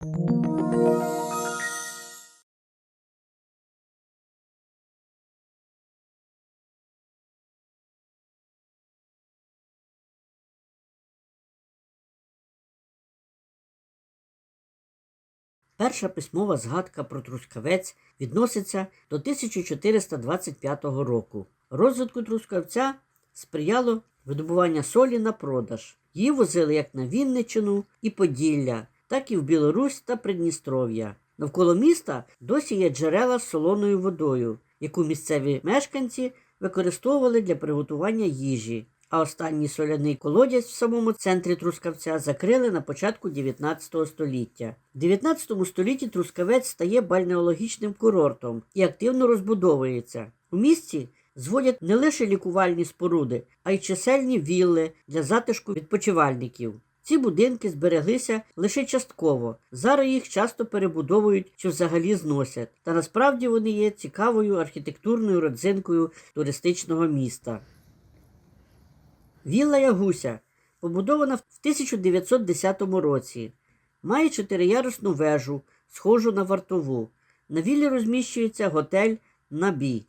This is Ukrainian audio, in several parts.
Перша письмова згадка про Трускавець відноситься до 1425 року. Розвитку Трускавця сприяло видобування солі на продаж. Її возили як на Вінниччину і Поділля, так і в Білорусь та Придністров'я. Навколо міста досі є джерела з солоною водою, яку місцеві мешканці використовували для приготування їжі. А останній соляний колодязь в самому центрі Трускавця закрили на початку 19 століття. В 19 столітті Трускавець стає бальнеологічним курортом і активно розбудовується. У місті зводять не лише лікувальні споруди, а й чисельні вілли для затишку відпочивальників. Ці будинки збереглися лише частково. Зараз їх часто перебудовують чи взагалі зносять. Та насправді вони є цікавою архітектурною родзинкою туристичного міста. Вілла Ягуся побудована в 1910 році. Має чотириярусну вежу, схожу на вартову. На віллі розміщується готель Набі.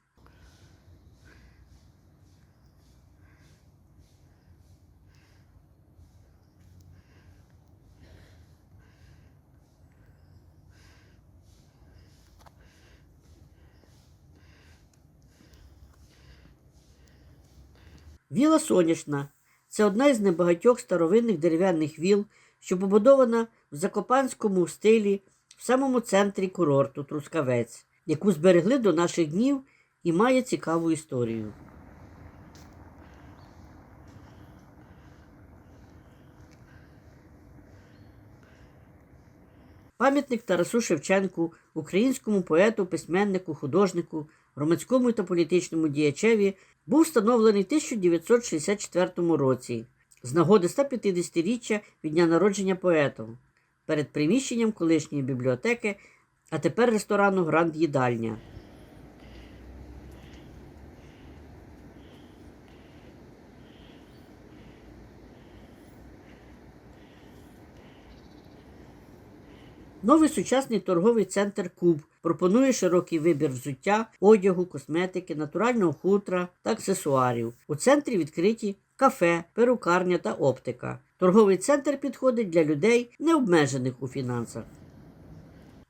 Віла Сонячна це одна із небагатьох старовинних дерев'яних віл, що побудована в закопанському стилі в самому центрі курорту Трускавець, яку зберегли до наших днів і має цікаву історію. Пам'ятник Тарасу Шевченку, українському поету, письменнику, художнику, громадському та політичному діячеві, був встановлений в 1964 році з нагоди 150-річчя від дня народження поету перед приміщенням колишньої бібліотеки, а тепер ресторану Гранд Їдальня. Новий сучасний торговий центр Куб пропонує широкий вибір взуття, одягу, косметики, натурального хутра та аксесуарів. У центрі відкриті кафе, перукарня та оптика. Торговий центр підходить для людей, не обмежених у фінансах.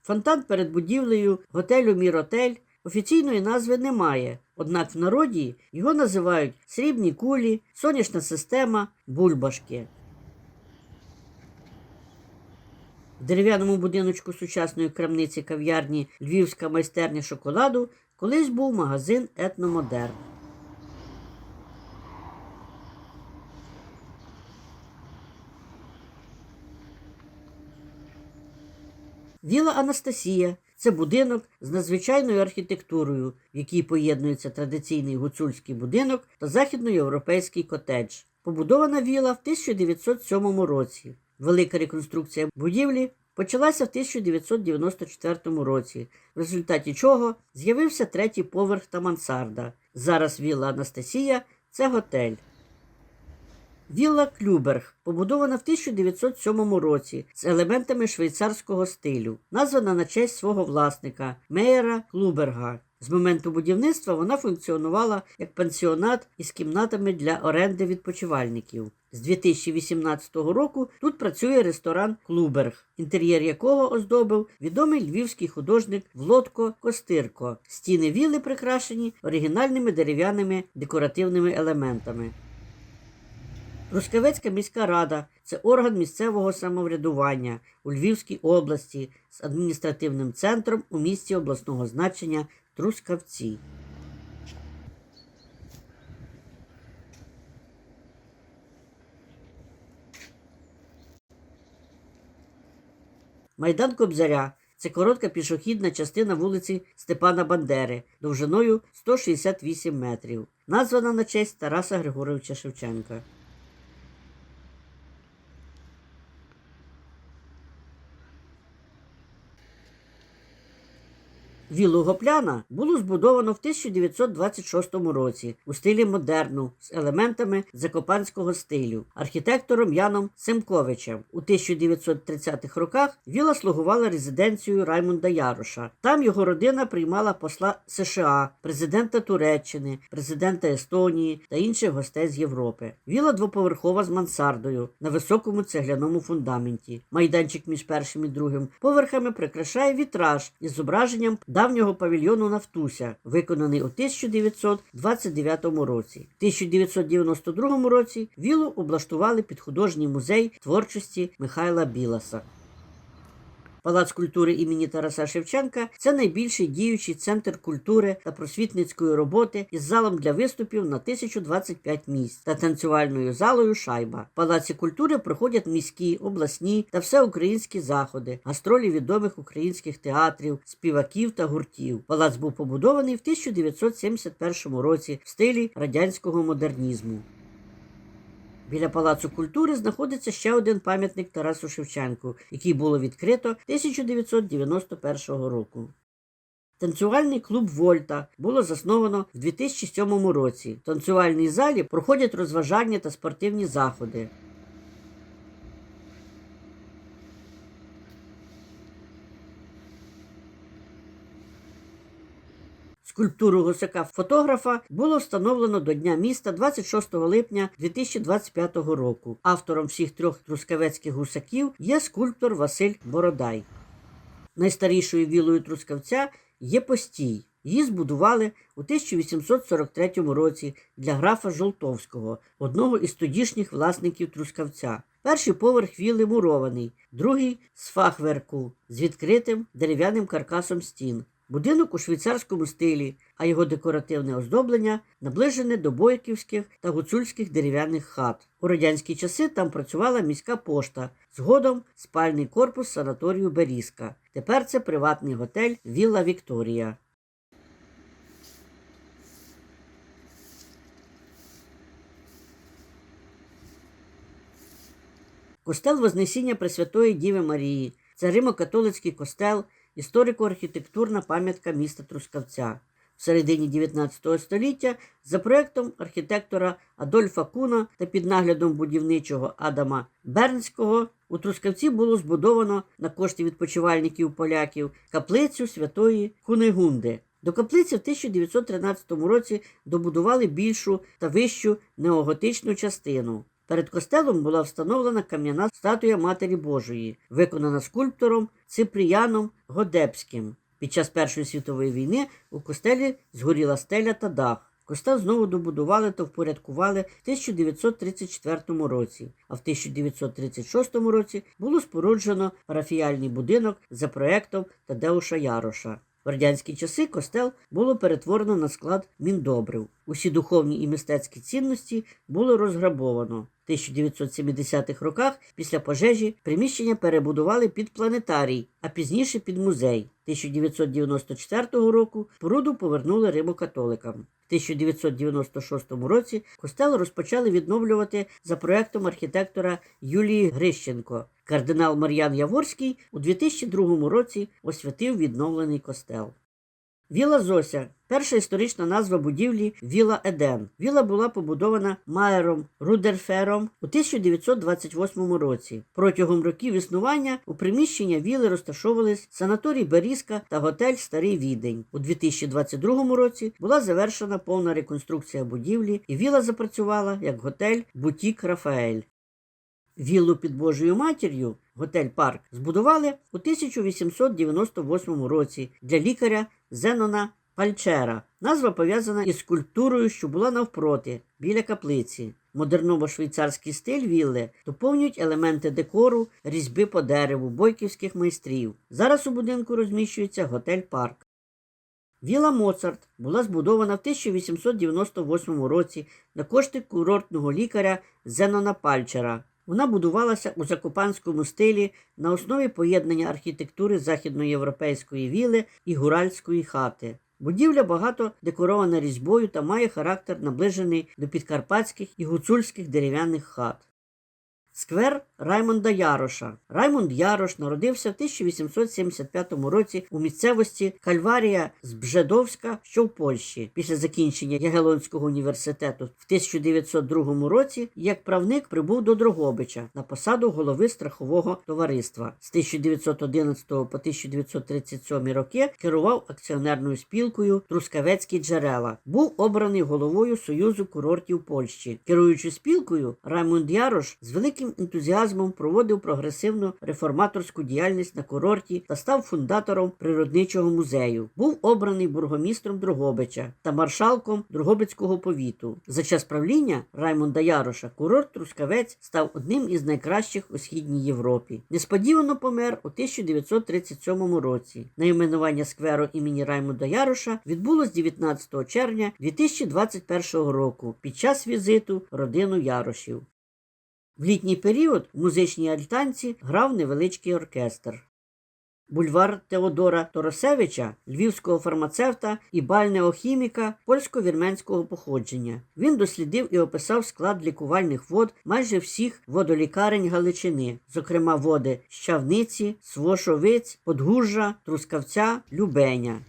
Фонтан перед будівлею готелю Міротель офіційної назви немає, однак в народі його називають срібні кулі, сонячна система, бульбашки. В дерев'яному будиночку сучасної крамниці кав'ярні Львівська майстерня шоколаду колись був магазин Етномодерн. Віла Анастасія це будинок з надзвичайною архітектурою, в якій поєднується традиційний гуцульський будинок та західноєвропейський котедж. Побудована віла в 1907 році. Велика реконструкція будівлі почалася в 1994 році, в результаті чого з'явився третій поверх та мансарда. Зараз вілла Анастасія це готель. Вілла Клюберг побудована в 1907 році з елементами швейцарського стилю, названа на честь свого власника Мейера Клюберга. З моменту будівництва вона функціонувала як пансіонат із кімнатами для оренди відпочивальників. З 2018 року тут працює ресторан Клуберг, інтер'єр якого оздобив відомий львівський художник Влодко Костирко. Стіни віли прикрашені оригінальними дерев'яними декоративними елементами. Рускавецька міська рада це орган місцевого самоврядування у Львівській області з адміністративним центром у місті обласного значення Трускавці. Майдан Кобзаря це коротка пішохідна частина вулиці Степана Бандери довжиною 168 метрів, названа на честь Тараса Григоровича Шевченка. Віллу Гопляна було збудовано в 1926 році у стилі модерну з елементами закопанського стилю архітектором Яном Семковичем. У 1930-х роках віла слугувала резиденцією Раймонда Яроша. Там його родина приймала посла США, президента Туреччини, президента Естонії та інших гостей з Європи. Віла двоповерхова з мансардою на високому цегляному фундаменті. Майданчик між першим і другим поверхами прикрашає вітраж із зображенням давнього павільйону Нафтуся, виконаний у 1929 році. В 1992 році вілу облаштували під художній музей творчості Михайла Біласа. Палац культури імені Тараса Шевченка це найбільший діючий центр культури та просвітницької роботи із залом для виступів на 1025 місць та танцювальною залою Шайба. В Палаці культури проходять міські, обласні та всеукраїнські заходи, гастролі відомих українських театрів, співаків та гуртів. Палац був побудований в 1971 році в стилі радянського модернізму. Біля Палацу культури знаходиться ще один пам'ятник Тарасу Шевченку, який було відкрито 1991 року. Танцювальний клуб Вольта було засновано в 2007 році. В танцювальній залі проходять розважання та спортивні заходи. Скульптуру гусака фотографа було встановлено до Дня міста 26 липня 2025 року. Автором всіх трьох трускавецьких гусаків є скульптор Василь Бородай. Найстарішою вілою Трускавця є постій. Її збудували у 1843 році для графа Жолтовського, одного із тодішніх власників Трускавця. Перший поверх віли мурований, другий з фахверку з відкритим дерев'яним каркасом стін. Будинок у швейцарському стилі, а його декоративне оздоблення наближене до бойківських та гуцульських дерев'яних хат. У радянські часи там працювала міська пошта, згодом спальний корпус санаторію Берізка. Тепер це приватний готель Вілла Вікторія. Костел Вознесіння Пресвятої Діви Марії. Це Римо-католицький костел, історико-архітектурна пам'ятка міста Трускавця. В середині 19 століття за проектом архітектора Адольфа Куна та під наглядом будівничого Адама Бернського у Трускавці було збудовано на кошти відпочивальників поляків каплицю святої Кунигунди. До каплиці в 1913 році добудували більшу та вищу неоготичну частину. Перед костелом була встановлена кам'яна статуя Матері Божої, виконана скульптором Ципріяном Годебським. Під час Першої світової війни у костелі згоріла стеля та дах. Костел знову добудували та впорядкували в 1934 році, а в 1936 році було споруджено парафіяльний будинок за проектом Тадеуша Яроша. В радянські часи костел було перетворено на склад міндобрив. Усі духовні і мистецькі цінності було розграбовано. В 1970-х роках після пожежі приміщення перебудували під планетарій, а пізніше під музей. 1994 року споруду повернули римокатоликам. В 1996 році костел розпочали відновлювати за проектом архітектора Юлії Грищенко. Кардинал Мар'ян Яворський у 2002 році освятив відновлений костел. Віла Зося перша історична назва будівлі Віла Еден. Віла була побудована Майером Рудерфером у 1928 році. Протягом років існування у приміщення віли розташовувались санаторій Берізка та готель Старий Відень. У 2022 році була завершена повна реконструкція будівлі, і віла запрацювала як готель Бутік Рафаель. Віллу під Божою матір'ю, готель Парк, збудували у 1898 році для лікаря Зенона Пальчера. Назва пов'язана із скульптурою, що була навпроти, біля каплиці. Модерново-швейцарський стиль вілли доповнюють елементи декору, різьби по дереву, бойківських майстрів. Зараз у будинку розміщується готель Парк. Віла Моцарт була збудована в 1898 році на кошти курортного лікаря Зенона Пальчера. Вона будувалася у закопанському стилі на основі поєднання архітектури західноєвропейської віли і гуральської хати. Будівля багато декорована різьбою та має характер наближений до підкарпатських і гуцульських дерев'яних хат. Сквер Раймонда Яроша. Раймонд Ярош народився в 1875 році у місцевості Кальварія з Бжедовська, що в Польщі. Після закінчення Ягелонського університету в 1902 році як правник прибув до Дрогобича на посаду голови страхового товариства. З 1911 по 1937 роки керував акціонерною спілкою Трускавецькі джерела. Був обраний головою Союзу курортів Польщі. Керуючи спілкою, Раймонд Ярош з великим ентузіазмом проводив прогресивну реформаторську діяльність на курорті та став фундатором природничого музею. Був обраний бургомістром Дрогобича та маршалком Дрогобицького повіту. За час правління Раймонда Яроша курорт Трускавець став одним із найкращих у східній Європі. Несподівано помер у 1937 році. Найменування скверу імені Раймонда Яроша відбулось 19 червня 2021 року під час візиту родину Ярошів. В літній період в музичній альтанці грав невеличкий оркестр. Бульвар Теодора Торосевича, львівського фармацевта і бального хіміка польсько-вірменського походження. Він дослідив і описав склад лікувальних вод майже всіх водолікарень Галичини, зокрема води Щавниці, Свошовиць, Подгужжа, Трускавця, Любеня.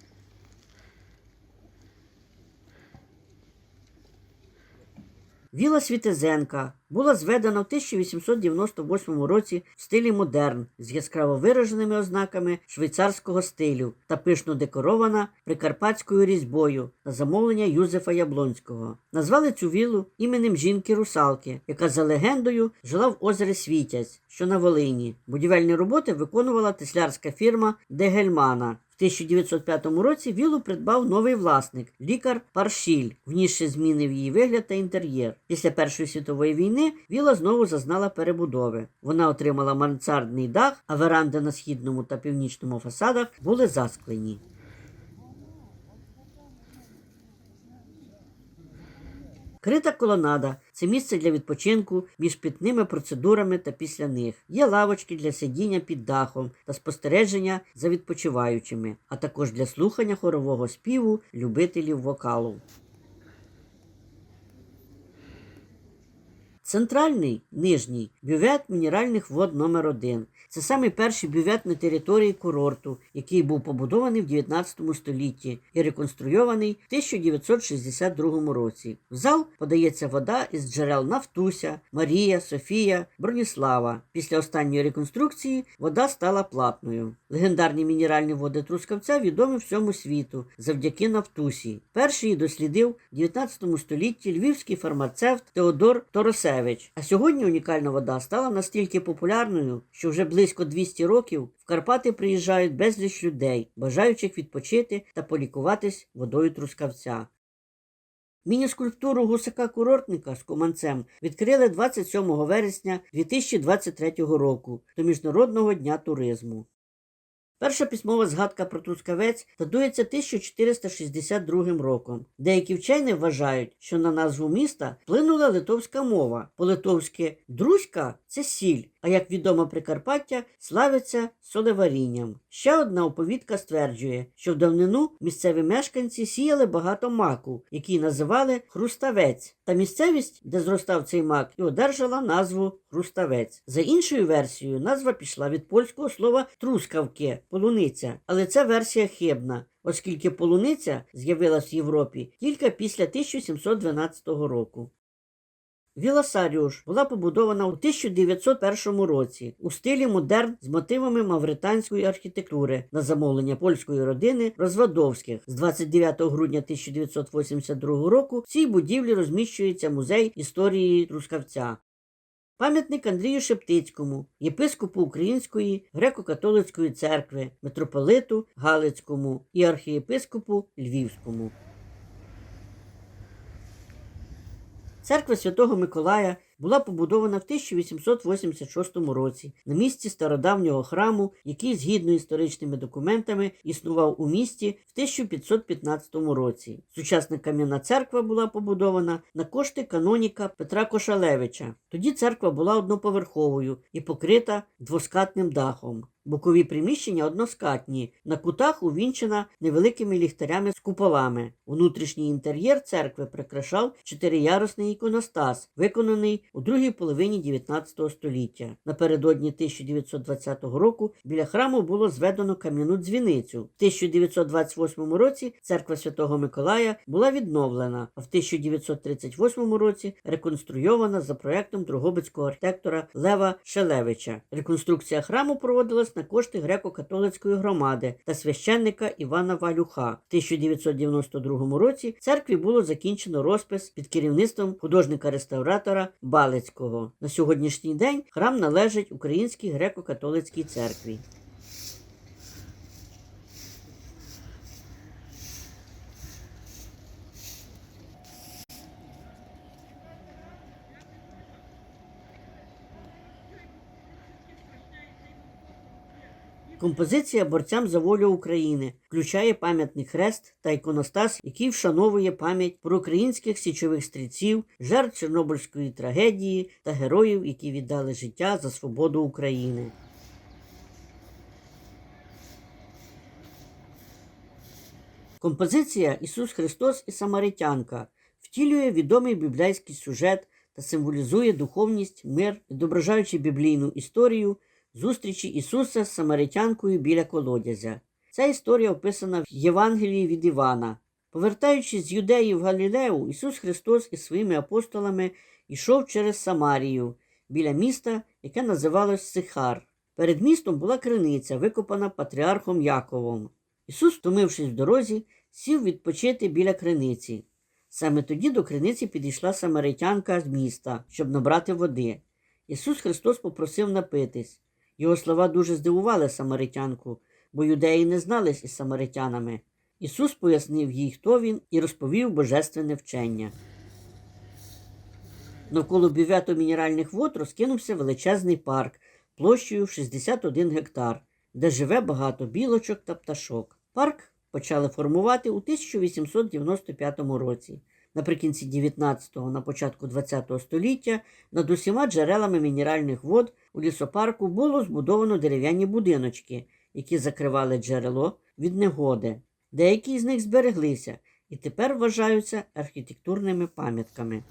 Віла Світезенка була зведена в 1898 році в стилі модерн з яскраво вираженими ознаками швейцарського стилю та пишно декорована прикарпатською різьбою на замовлення Юзефа Яблонського. Назвали цю вілу іменем жінки-русалки, яка за легендою жила в озері Світязь, що на Волині. Будівельні роботи виконувала теслярська фірма Дегельмана. В 1905 році вілу придбав новий власник, лікар Паршіль, внісши зміни в її вигляд та інтер'єр. Після Першої світової війни віла знову зазнала перебудови. Вона отримала мансардний дах, а веранди на східному та північному фасадах були засклені. Крита колонада це місце для відпочинку між питними процедурами та після них. Є лавочки для сидіння під дахом та спостереження за відпочиваючими, а також для слухання хорового співу любителів вокалу. Центральний нижній бювет мінеральних вод номер 1 Це самий перший бювет на території курорту, який був побудований в 19 столітті і реконструйований в 1962 році. В зал подається вода із джерел Нафтуся, Марія, Софія, Броніслава. Після останньої реконструкції вода стала платною. Легендарні мінеральні води Трускавця відомі всьому світу завдяки Нафтусі. Перший дослідив в 19 столітті львівський фармацевт Теодор Торосевич. А сьогодні унікальна вода стала настільки популярною, що вже близько 200 років в Карпати приїжджають безліч людей, бажаючих відпочити та полікуватись водою Трускавця. Міні-скульптуру гусака-курортника з куманцем відкрили 27 вересня 2023 року до Міжнародного дня туризму. Перша письмова згадка про Трускавець датується 1462 роком. Деякі вчені вважають, що на назву міста вплинула литовська мова. По-литовськи друзька це сіль, а як відомо Прикарпаття славиться солеварінням. Ще одна оповідка стверджує, що в давнину місцеві мешканці сіяли багато маку, який називали хруставець, та місцевість, де зростав цей мак, і одержала назву хруставець. За іншою версією, назва пішла від польського слова трускавки полуниця, але це версія хибна. Оскільки полуниця з'явилась в Європі тільки після 1712 року. Віла Саріуш була побудована у 1901 році у стилі модерн з мотивами мавританської архітектури на замовлення польської родини Розвадовських. З 29 грудня 1982 року в цій будівлі розміщується музей історії Трускавця. Пам'ятник Андрію Шептицькому, єпископу Української греко-католицької церкви, митрополиту Галицькому і архієпископу Львівському. Церква Святого Миколая була побудована в 1886 році на місці стародавнього храму, який, згідно історичними документами, існував у місті в 1515 році. Сучасна кам'яна церква була побудована на кошти каноніка Петра Кошалевича. Тоді церква була одноповерховою і покрита двоскатним дахом. Бокові приміщення односкатні, на кутах увінчена невеликими ліхтарями з куполами. Внутрішній інтер'єр церкви прикрашав чотириярусний іконостас, виконаний у другій половині 19 століття. Напередодні 1920 року біля храму було зведено кам'яну дзвіницю. В 1928 році церква Святого Миколая була відновлена, а в 1938 році реконструйована за проектом Дрогобицького архітектора Лева Шелевича. Реконструкція храму проводилась на кошти греко-католицької громади та священника Івана Валюха. В 1992 році церкві було закінчено розпис під керівництвом художника-реставратора Балицького. На сьогоднішній день храм належить Українській греко-католицькій церкві. Композиція борцям за волю України включає пам'ятний хрест та іконостас, який вшановує пам'ять про українських січових стрільців, жертв Чорнобильської трагедії та героїв, які віддали життя за свободу України. Композиція Ісус Христос і Самаритянка втілює відомий біблійський сюжет та символізує духовність, мир, відображаючи біблійну історію зустрічі Ісуса з Самаритянкою біля колодязя. Ця історія описана в Євангелії від Івана. Повертаючись з Юдеї в Галілею, Ісус Христос із своїми апостолами йшов через Самарію біля міста, яке називалось Сихар. Перед містом була криниця, викопана патріархом Яковом. Ісус, втомившись в дорозі, сів відпочити біля криниці. Саме тоді до криниці підійшла самаритянка з міста, щоб набрати води. Ісус Христос попросив напитись. Його слова дуже здивували самаритянку, бо юдеї не знались із самаритянами. Ісус пояснив їй, хто він, і розповів божественне вчення. Навколо бювету мінеральних вод розкинувся величезний парк площею в 61 гектар, де живе багато білочок та пташок. Парк почали формувати у 1895 році. Наприкінці 19-го, на початку 20-го століття над усіма джерелами мінеральних вод у лісопарку було збудовано дерев'яні будиночки, які закривали джерело від негоди. Деякі з них збереглися і тепер вважаються архітектурними пам'ятками.